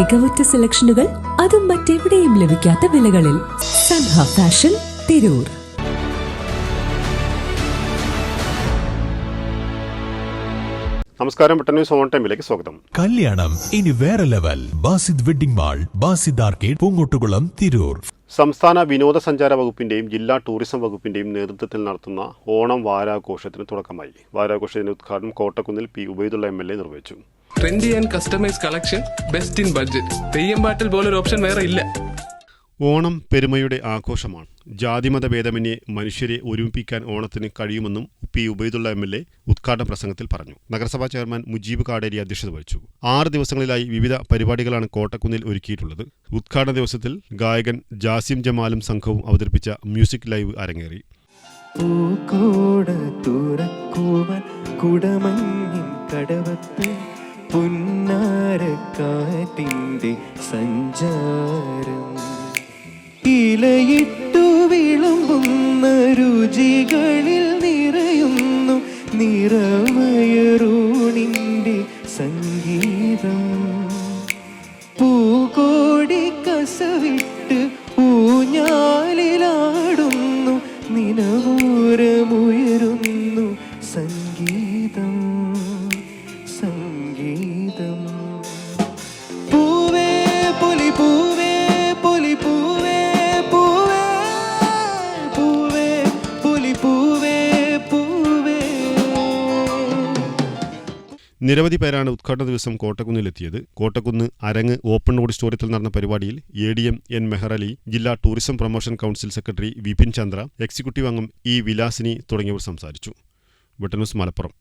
മികവുറ്റ സെലക്ഷനുകൾ അതും മറ്റെവിടെയും ലഭിക്കാത്ത വിലകളിൽ. സൻഹ ഫാഷൻ തിരൂർ നമസ്കാരം പെട്ടെന്ന് ന്യൂസ് ഓൺ ടൈമിലേക്ക് സ്വാഗതം. കല്യാണം ഇനി വേറെ level. Basid wedding mall Basid arcade Poongottukulam Tirur. സംസ്ഥാന വിനോദസഞ്ചാര വകുപ്പിന്റെയും ജില്ലാ ടൂറിസം വകുപ്പിന്റെയും നേതൃത്വത്തിൽ നടത്തുന്ന ഓണം വാരാഘോഷത്തിന് തുടക്കമായി. വാരാഘോഷത്തിന്റെ ഉദ്ഘാടനം കോട്ടക്കുന്നിൽ P Ubaidulla M L A നിർവഹിച്ചു. Trendy and customise collection best in budget Theyyampattil പോലൊരു ഓപ്ഷൻ വേറെ ഇല്ല. ഓണം പെരുമയുടെ ആഘോഷമാണ്. ജാതിമത ഭേദമന്യേ മനുഷ്യരെ ഒരുമിപ്പിക്കാൻ ഓണത്തിന് കഴിയുമെന്നും P Ubaidulla M L A ഉദ്ഘാടന പ്രസംഗത്തിൽ പറഞ്ഞു. നഗരസഭാ ചെയർമാൻ മുജീബ് കാടേരി അധ്യക്ഷത വഹിച്ചു. ആറ് ദിവസങ്ങളിലായി വിവിധ പരിപാടികളാണ് കോട്ടക്കുന്നിൽ ഒരുക്കിയിട്ടുള്ളത്. ഉദ്ഘാടന ദിവസത്തിൽ ഗായകൻ ജാസിം ജമാലും സംഘവും അവതരിപ്പിച്ച മ്യൂസിക് ലൈവ് അരങ്ങേറി. പുന്നാരക്കാറ്റിന്റെ സഞ്ചാരം. ഇലയിട്ടു വിളമ്പുന്ന രുചികളിൽ നിറയുന്നു നിറമയറൂണിന്റെ സംഗീതം. പൂകോടി കസവിട്ട് ഊഞ്ഞാലിലാടുന്നു നിരവധി പേരാണ് ഉദ്ഘാടന ദിവസം കോട്ടക്കുന്നിലെത്തിയത്. കോട്ടക്കുന്ന് അരങ്ങ് ഓപ്പൺ ഓഡിറ്റോറിയത്തിൽ നടന്ന പരിപാടിയിൽ A D M N Meharali ജില്ലാ tourism promotion council secretary Vipin Chandra executive അംഗം ഇ വിലാസിനി തുടങ്ങിയവർ സംസാരിച്ചു. വെട്ടന്യൂസ് മലപ്പുറം.